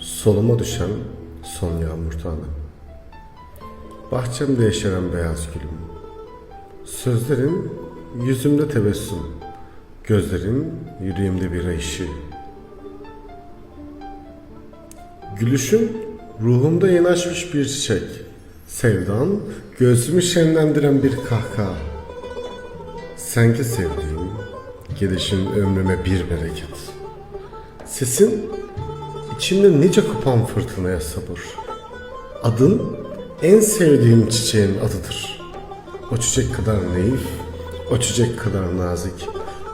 Soluma düşen son yağmur tane. Bahçemde yeşeren beyaz gülüm. Sözlerin yüzümde tebessüm. Gözlerin yüreğimde bir ışığı. Gülüşün ruhumda yeni açmış bir çiçek. Sevdan göğsümü şenlendiren bir kahkaha. Sen ki sevdiğim, gelişin ömrüme bir bereket. Sesin içimde nice kopan fırtınaya sabır. Adın en sevdiğim çiçeğin adıdır. O çiçek kadar naif, o çiçek kadar nazik,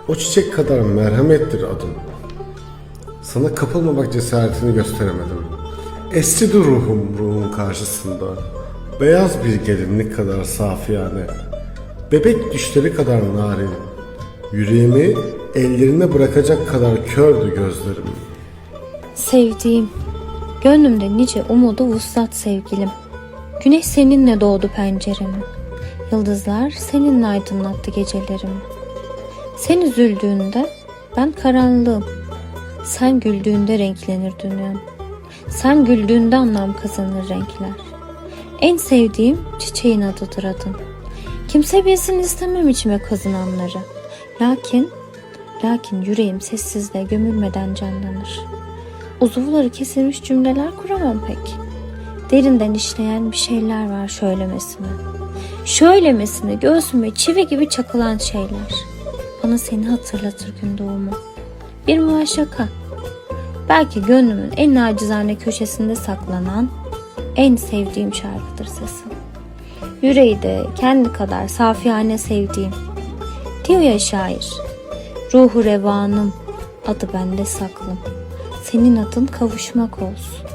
o çiçek kadar merhamettir adım. Sana kapılmamak cesaretini gösteremedim. Esridi ruhum ruhun karşısında. Beyaz bir gelinlik kadar safiyane. Bebek düşleri kadar narin. Yüreğimi ellerine bırakacak kadar kördü gözlerim. Sevdiğim, gönlümde nice umudu vuslat sevgilim. Güneş seninle doğdu penceremi. Yıldızlar seninle aydınlattı gecelerimi. Sen üzüldüğünde ben karanlığım. Sen güldüğünde renklenir dünyam. Sen güldüğünde anlam kazanır renkler. En sevdiğim çiçeğin adıdır adın. Kimse bilsin istemem içime kazınanları. Lakin, lakin yüreğim sessizliğe gömülmeden canlanır. Uzuvları kesilmiş cümleler kuramam pek. Derinden işleyen bir şeyler var şöylemesine. Şöylemesine göğsüme çivi gibi çakılan şeyler. Bana seni hatırlatır gün doğumu. Bir muhaşaka. Belki gönlümün en nacizane köşesinde saklanan en sevdiğim şarkıdır sesin. Yüreği de kendi kadar safiyane sevdiğim. Diyor ya şair. Ruhu revanım adı bende saklım. Senin adın kavuşmak olsun.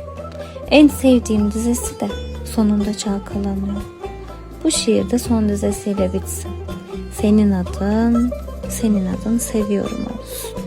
En sevdiğim dizesi de sonunda çalkalanıyor. Bu şiir de son dizesiyle bitsin. Senin adın, senin adın seviyorum olsun.